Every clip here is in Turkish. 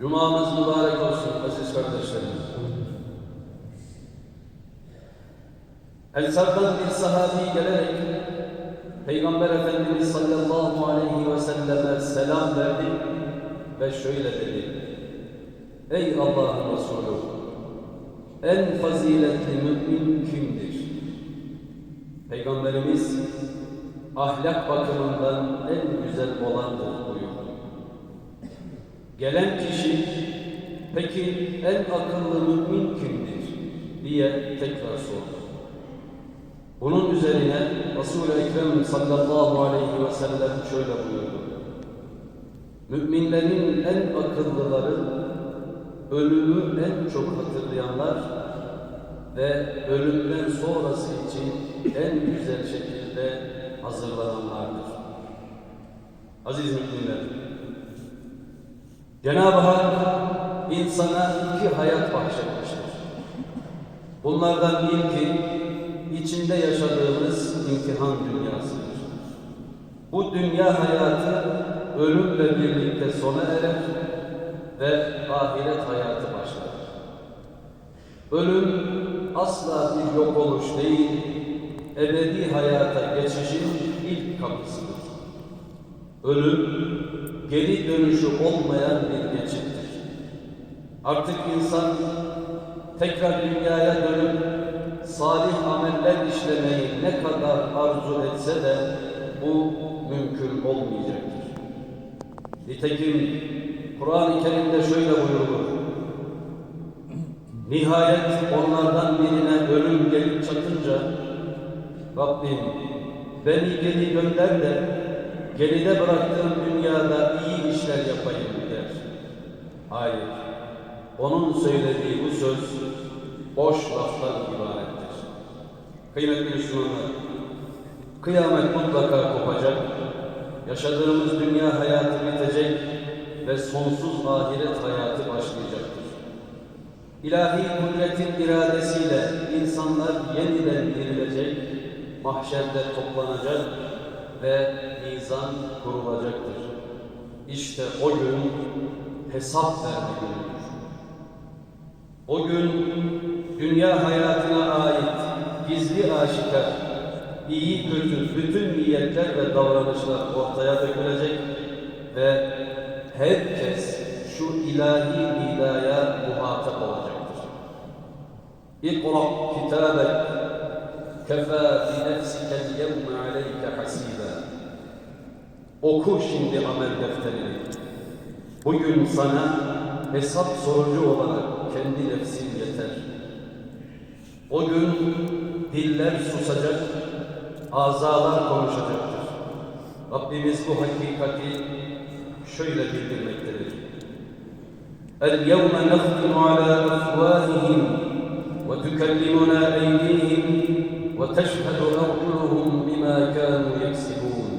Cumamız mübarek olsun aziz kardeşlerim. Ensardan bir sahabi gelerek Peygamber Efendimiz sallallahu aleyhi ve selleme selam verdi ve şöyle dedi. Ey Allah'ın Resulü! En faziletli mümin kimdir? Peygamberimiz ahlak bakımından en güzel olandır buyurdu. Gelen kişi peki en akıllı mümin kimdir diye tekrar sordu. Bunun üzerine Resul-i Ekrem sallallahu aleyhi ve sellem şöyle buyurdu. Müminlerin en akıllıları ölümü en çok hatırlayanlar ve ölümden sonrası için en güzel şekilde hazırlananlardır. Aziz müminler, Cenab-ı Hak insana iki hayat bahşetmiştir. Bunlardan ilki içinde yaşadığımız imtihan dünyasıdır. Bu dünya hayatı ölümle birlikte sona erer ve ahiret hayatı başlar. Ölüm asla bir yok oluş değil, ebedi hayata geçişin ilk kapısıdır. Ölüm, geri dönüşü olmayan bir geçittir. Artık insan tekrar dünyaya dönüp salih ameller işlemeyi ne kadar arzu etse de bu mümkün olmayacaktır. Nitekim Kur'an-ı Kerim'de şöyle buyurulur. Nihayet onlardan birine ölüm gelip çatınca Rabbim beni geri gönder de geride bıraktığım dünyada iyi işler yapayım der. Hayır. Onun söylediği bu söz boş laftan ibarettir. Kıymetli Müslümanlar, kıyamet mutlaka kopacak, yaşadığımız dünya hayatı bitecek ve sonsuz ahiret hayatı başlayacaktır. İlahi kudretin iradesiyle insanlar yeniden dirilecek, mahşerde toplanacak ve mizan kurulacaktır. İşte o gün hesap verme günüdür. O gün dünya hayatına ait gizli aşikar, iyi kötü bütün niyetler ve davranışlar ortaya dökülecek ve herkes şu ilahi nidaya muhatap olacaktır. İkra kitabek kefa bi nefsike yevme aleyke hasiba. Oku şimdi amel defterini. Bugün sana hesap sorucu olarak kendi nefsin yeter. O gün diller susacak, azalar konuşacaktır. Rabbimiz bu hakikati şöyle bildirmektedir. اليوم نختم على أفواههم وتكلمنا أيديهم وتشهد أرجلهم بما كانوا يكسبون O gün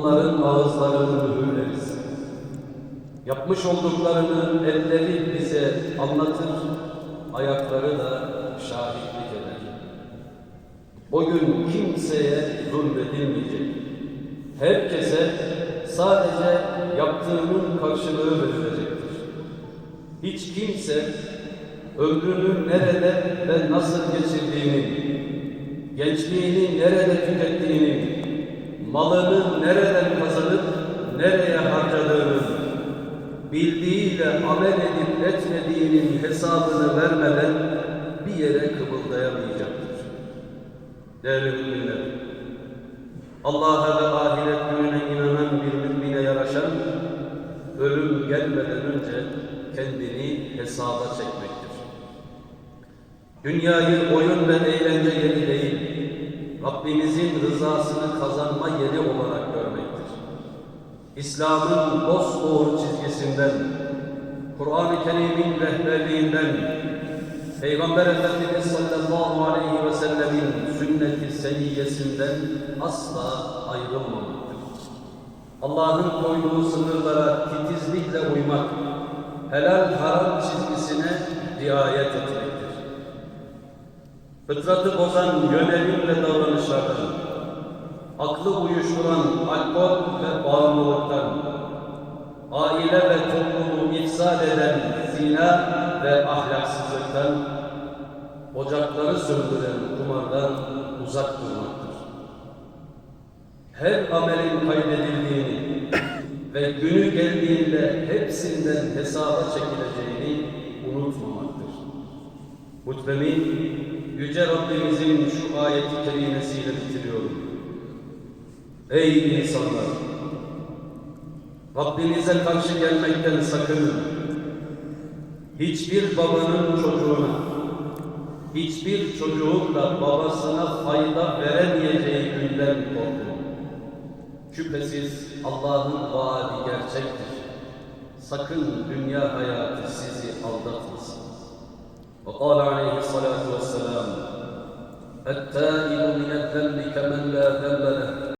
onların ağızlarını mühürleriz. Yapmış olduklarını elleri bize anlatır, ayakları da şahitlik eder. O gün kimseye zulmedilmeyecek. Herkese sadece yaptığının karşılığı verilecektir. Hiç kimse ömrünü nerede ve nasıl geçirdiğini, gençliğini nerede tükettiğini, malını nereden kazanıp nereye harcadığını, bildiğiyle amel edip etmediğinin hesabını vermeden bir yere kımıldayamayacaktır. Değerli müminler, Allah'a ve ahiret gününe inanan bir mümine yaraşan, ölüm gelmeden önce kendini hesaba çekmektir. Dünyayı oyun ve eğlence yeri değil, Rabbimizin rızasını kazanma yeri olarak görmektir. İslam'ın dosdoğru çizgisinden, Kur'an-ı Kerim'in rehberliğinden, Peygamber Efendimiz sallallahu aleyhi ve sellemin sünnet-i seniyyesinden asla ayrılmamaktır. Allah'ın koyduğu sınırlara titizlikle uymak, helal haram çizgisine riayet etmektir. Fıtratı bozan yönelim ve davranışlardan, aklı uyuşturan alkol ve bağımlılıktan, aile ve toplumu ifsad eden zina ve ahlaksızlıktan, ocakları söndüren kumardan uzak durmaktır. Her amelin kaydedildiğini ve günü geldiğinde hepsinden hesaba çekileceğini unutmamaktır. Hutbemi Yüce Rabbimizin şu ayeti kerimesiyle bitiriyorum. Ey insanlar! Rabbinize karşı gelmekten sakının. Hiçbir babanın çocuğuna, hiçbir çocuğun da babasına fayda veremeyeceği günden korkun. Şüphesiz Allah'ın vaadi gerçektir. Sakın dünya hayatı sizi aldatmasın. وقال عليه الصلاة والسلام التائب من الذنب كمن لا ذنب له.